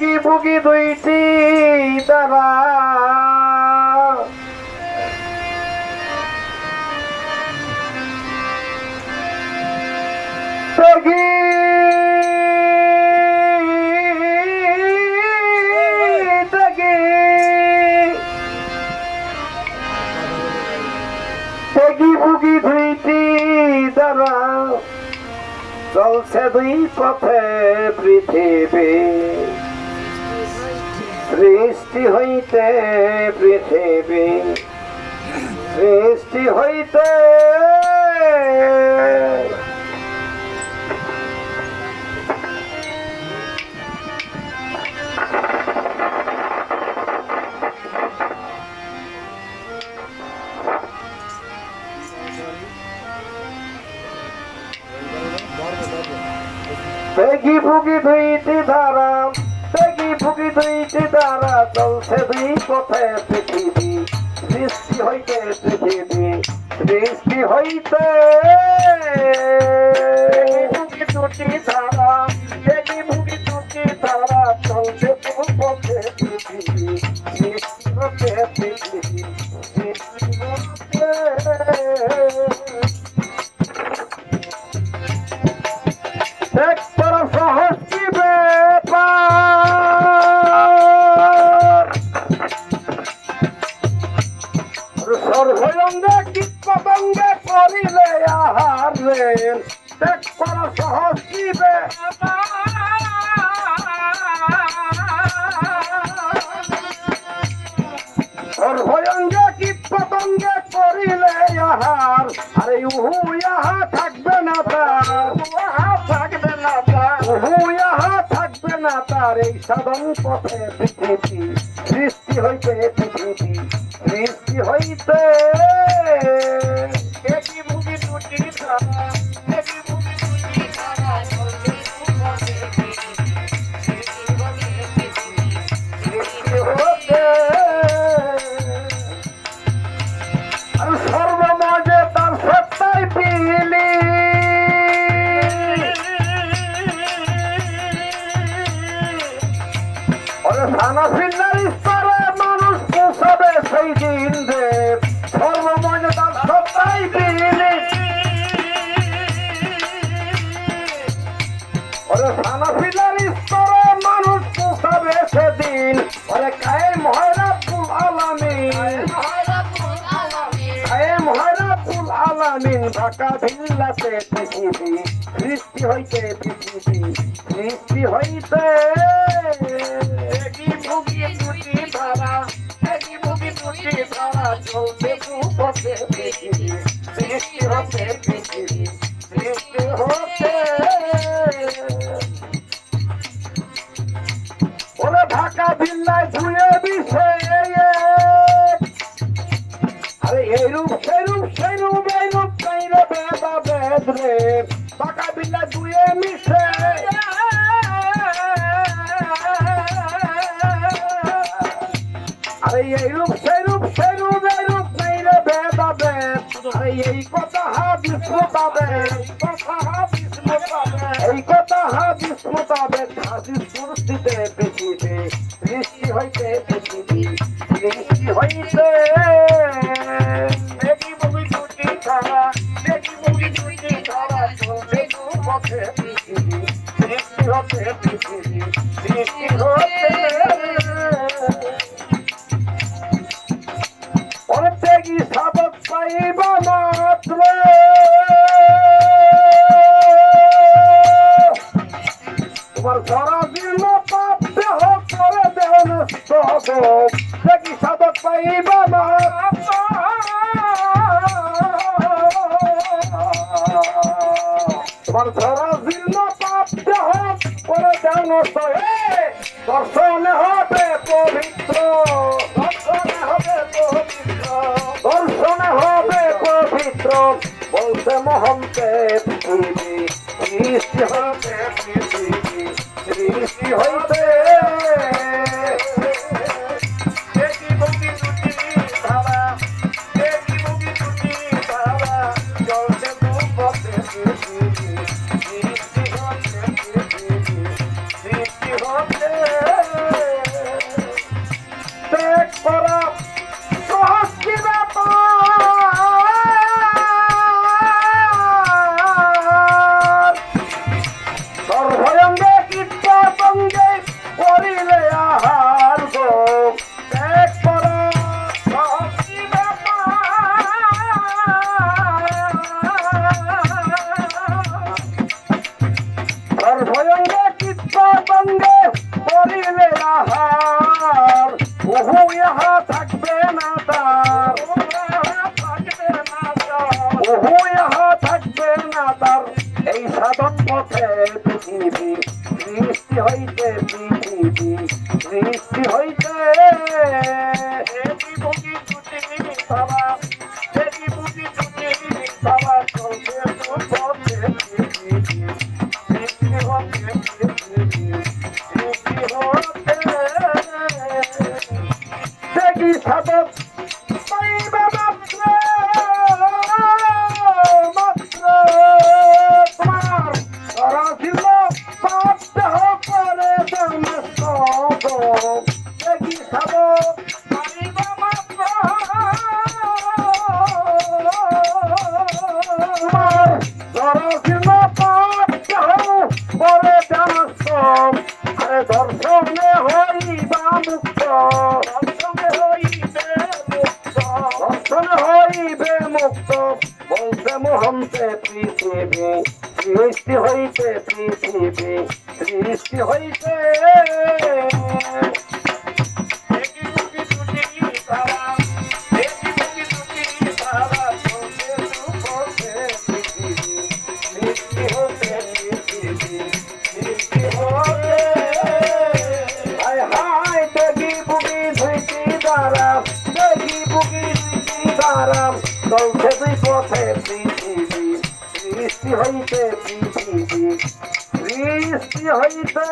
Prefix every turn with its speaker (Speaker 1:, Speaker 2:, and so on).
Speaker 1: দেখি বুকি দুইটি বুকি দুইটি তারা চলছে দুই পথে পৃথিবী। সৃষ্টি হইতে পৃথিবী সৃষ্টি হইতে দেখি ফুকি দুইটি ধারা ফুকি দুইটি দ্বারা চলছে দুই পথে পৃথিবী, সৃষ্টি হইতে পৃথিবী, সৃষ্টি হইতে দুটি ধারা দেখি ফুকি দুটি ধারা চলছে দুই পথে পৃথিবী সর্বঙ্গে কীট পতঙ্গে করিলে আহার রে। একবার সহজ কি সর্বঙ্গে কীট পতঙ্গে করিলে আহার। আরে উহু, ইহা থাকবে না তার। উহা থাকবে না তার। উহু, ইহা থাকবে না তার। এই সাধন পথে পৃথিবী সৃষ্টি হইতে পৃথিবী সৃষ্টি হইতে। একই মুখে দুটি ধারা? একই মুখে দুটি ধারা? চলছে দুপথে আলামিন। ঢাকা ভিল্লাতে পৃথিবী সৃষ্টি হইতে পৃথিবী সৃষ্টি হইতে। পাকা বিল্লা দুয়ে মিশে। সেইরূপ এইরূপ কাইরে বেদা বেদ আরে এই হাদিস মোতাবেক, কথা হাদিস মোতাবেক। এই কথা হাদিস মোতাবেক, হাদিস পরিস্থিতে পৃথিবী সৃষ্টি হইতে হইতে। দুপথে পৃথিবী সৃষ্টি হতে পৃথিবী সৃষ্টি হতে প্রত্যেকই সাবক পাইবা মাত্র তোমার ধরা জীর্ণ পাপ দেহ করে দেহ নষ্ট হবে দেখি সাবক পাইবা মাত্র দর্শনে হবে পবিত্র দর্শন হবে পবিত্র দর্শন হবে পবিত্র। বলছে মহন্তে বৃষ্টি হইতে পৃথিবী বৃষ্টি হইতে
Speaker 2: বাবা হংসম হংসে পৃথিবী সৃষ্টি
Speaker 1: হইতে পৃথিবী সৃষ্টি হইতে
Speaker 2: সীতারাম চলছে
Speaker 1: দুই পথে সৃষ্টি হইতে সৃষ্টি হইতে।